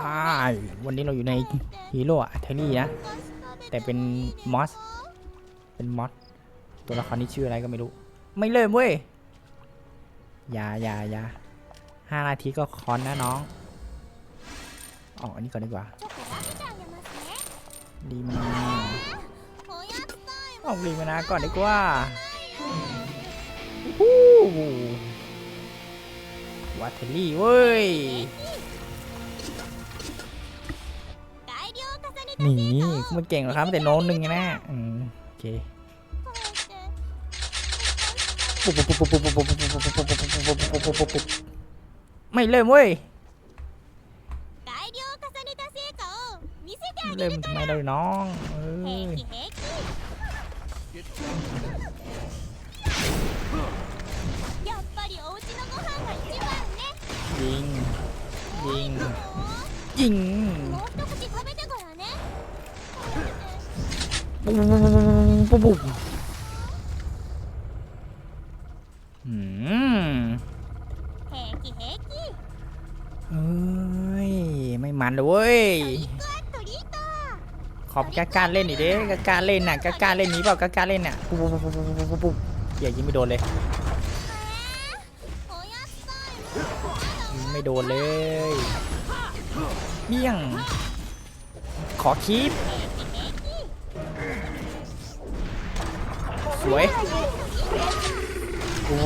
อ่วันนี้เราอยู่ในฮีโร่อะเทอรี่นะ แต่เป็นมอส เป็นมอส ตัวละครนี้ชื่ออะไรก็ไม่รู้ ไม่เริ่มเว้ย อย่าอย่าอย่าห้านาทีก็คอนนะน้องอ๋ออันนี้ก่อนดีกว่า ดีมาออกดีมานะก่อนดีกว่าฮู้วัตเทอรี่เว้ย หนีกูไม่เก่งหรอกครับแต่โน้นหนึ่งไงนะอืมโอเคปุ๊บปุ๊บปุ๊บปุ๊บปุ๊บปุ๊บปุ๊บปุ๊บปุ๊บปุ๊บปุ๊บปุ๊บปุ๊บปุ๊บปุ๊บไม่เริ่มเว้ยเริ่มทำไมเราน้องเอ้ยยิงยิงยิง ปุ๊บปุ๊บปุ๊บปุ๊บอืมเอ้ย ไม่มันเลยเว้ย ขอบกล้าๆเล่นอีกเด้กล้าๆเล่นน่ะกล้าๆเล่นนี้เปล่ากล้าๆเล่นน่ะปุ๊บปุ๊บปุ๊บปุ๊บปุ๊บปุ๊บอย่ายิงไม่โดนเลย ไม่โดนเลยเบี้ยง ขอคีบ สวยโอ้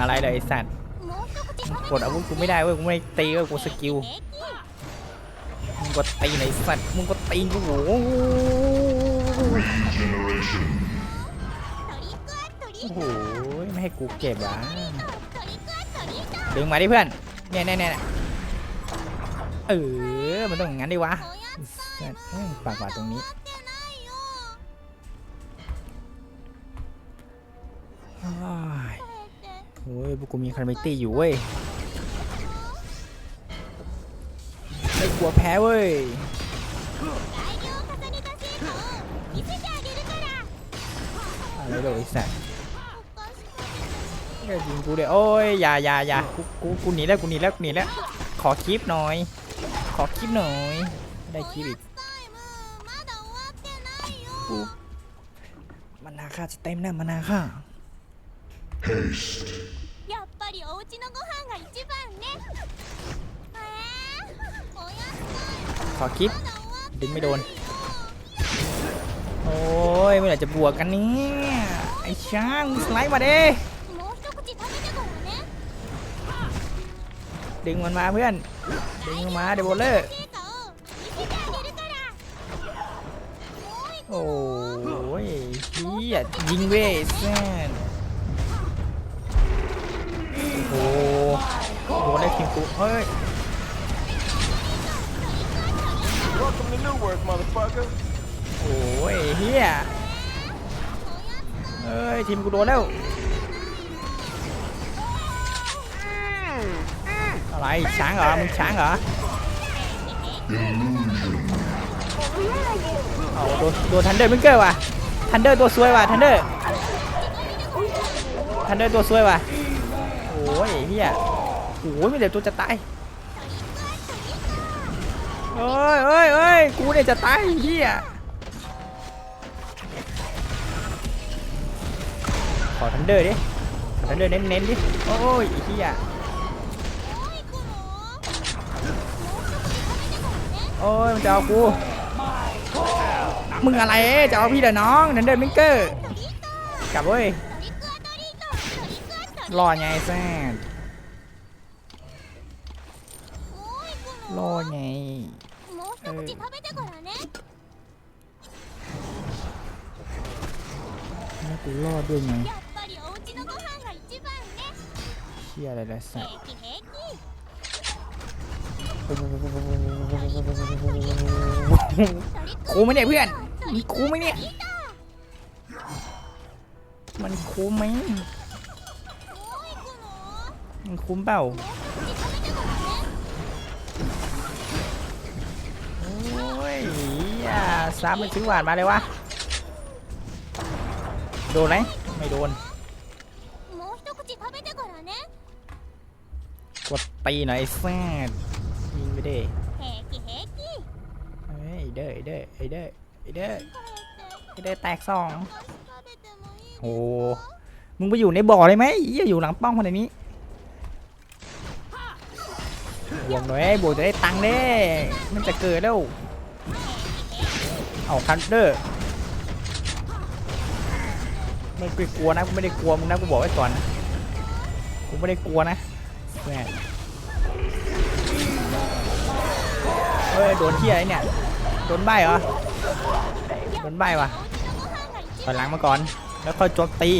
อะไรเลยไอ้สัตว์กดอาวุธกูไม่ได้เว้ยกูไม่ตีเว้ยกูสกิลมึงก็ตีไหนสัตว์มึงก็ตีกูโอ้โหโอ้โหไม่ให้กูเก็บอะดึงมาดิเพื่อนเนี่ยเนี่ยเนี่ย ออ มันต้องอย่างนั้นดิวะปากกว่าตรงนี้โอ้ยพวกกูมีคาร์มิตี้อยู่เว้ย ไม่กลัวแพ้เว้ยอะไรเดี๋ยวไอ้สัตว์อย่ยิงกูเดี๋ยวโอ้ยอย่าอย่าอย่ากูกูกูหนีแล้วกูหนีแล้วกูหนีแล้ว ขอคลิปหน่อย ขอคลิปหน่อย ได้คลิปอีกกูมันนาค่าจะเต็มแน่มันนาค่า Haste. やっぱりお家のご飯が一番ねえー、おやつ ขอคลิป まだ終わっ ดึงไม่โดน โอ้ยเมื่อไหร่จะบวกกันเนี่ยไอ้ช้างมึงสไลด์มาเด้ ดึงมันมาเพื่อน ดึงมันมาเดวอลเลอร์โอ้ยเฮียยิงเวสแม่โอ้โหได้คิงกูเฮ้ยโอ้ยเฮียเฮ้ยทีมกูโดนแล้ว อะไรช้างเหรอมึงช้างเหรอเอาโดนโดนทันเดอร์มิเกอร์ว่ะทันเดอร์ตัวซวยว่ะทันเดอร์ทันเดอร์ตัวซวยว่ะโอ้ยเฮียโอ้ยไม่เดี๋ยวตัวจะตายเอ้ยเอ้ยเอ้ยกูเนี่ยจะตายเฮียขอทันเดอร์ดิทันเดอร์เน้นๆดิโอ้ยเฮีย โอ้ยมันจะเอากู มึงอะไรจะเอาพี่เดี๋น้องเดินเดินมิงเกอร์กลับเว้ยรอไงแซ่ดรอไงเออนี่กูรอดด้วยไงเชี่ยอะไรละสัตว์ คูไหมเนี่ยเพื่อนมีคูไหมเนี่ย มันคูไหมมันคุ้มเปล่าโอ้ยอ่าซ้ำมันซื้อหวานมาเลยวะ โดนไหมไม่โดน กดตีหน่อยแซ่ ไปเด้เฮกิเฮกิไอ้เด้อไอเด้อไอเด้อไอเด้อไอเด้อแตกสองโอ้มึงไปอยู่ในบ่อได้ไหมอย่อยู่หลังป้องคนาดนี้หวงหน่อยบวกจะได้ตังค์เด้มันจะเกิดแล้วเอาคันเดอร์ไม่กลัวนะกูไม่ได้กลัวมึงนะกูบอกไว้ก่อนกูไม่ได้กลัวนะแม่ เฮ้ยโดนเที่ยไรเนี่ย โดนใบเหรอ โดนใบวะถอยหลังมาก่อน แล้วค่อยโจมตี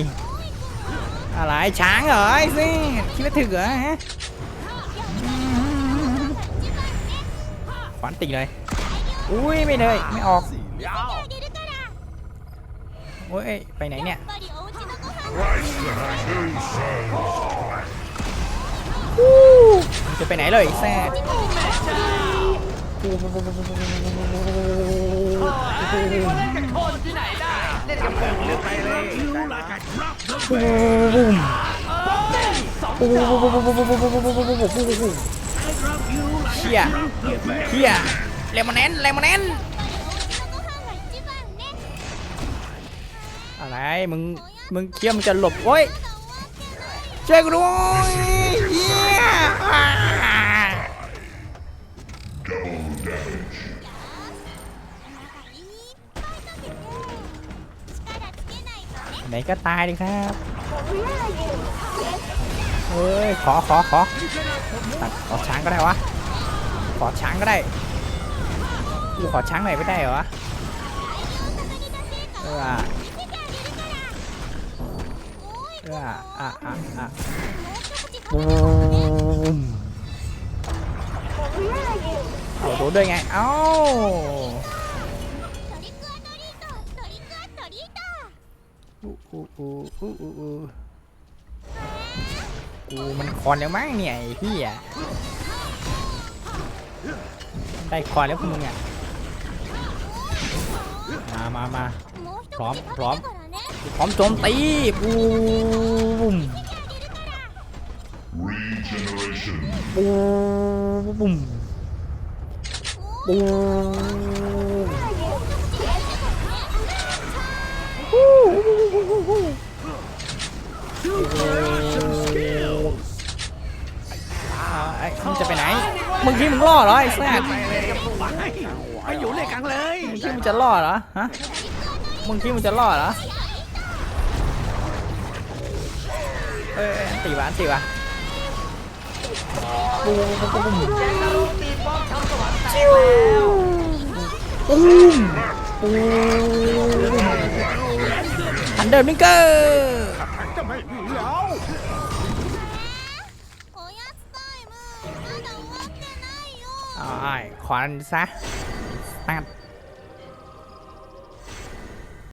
อะไรช้างเหรอไอ้สิคิดว่าถึงเหรอฮะขวานตีเลย อุ้ยไม่เลยไม่ออกโอ้ยไปไหนเนี่ยจะไปไหนเลยแซ่ เล่นกับคนที่ไหนได้ เล่นกับเพื่อมไปเลยสองดอกเฮียเฮียเลมอนแนนเลมอนแนนอะไรมึงมึงเคี้ยมจะหลบโอ้ยช่วยกูด้วยเฮีย ไหนก็ตายดิครับเฮ้ย ขอขอขอตัดขอช้างก็ได้วะ ขอช้างก็ได้กูขอช้างไหนไม่ได้เหรอวะเออเอออะอะอะโอ้ เอาโดนด้วยไง เอ้าอู้อู้อู้อู้อู้กูมันคอนแล้วมั้งเนี่ยพี่อะได้คอนแล้วพวกมึงอะมามามาพร้อมพร้อมพร้อมโจมตีปูม บูมบูมอ่าไอ้มึงจะไปไหน มึงคิดมึงล่อเหรอไอ้แซดไปอยู่ด้วยกันเลยมึงคิดมึงจะล่อเหรอฮะ มึงคิดมึงจะล่อเหรอ เอ้ยอันตีวะอันตีวะ บูมบูมบป้อมทั้วรรค์แตกบอันเดอร์นิงเกอร์ไอ้ควันซะตั้ง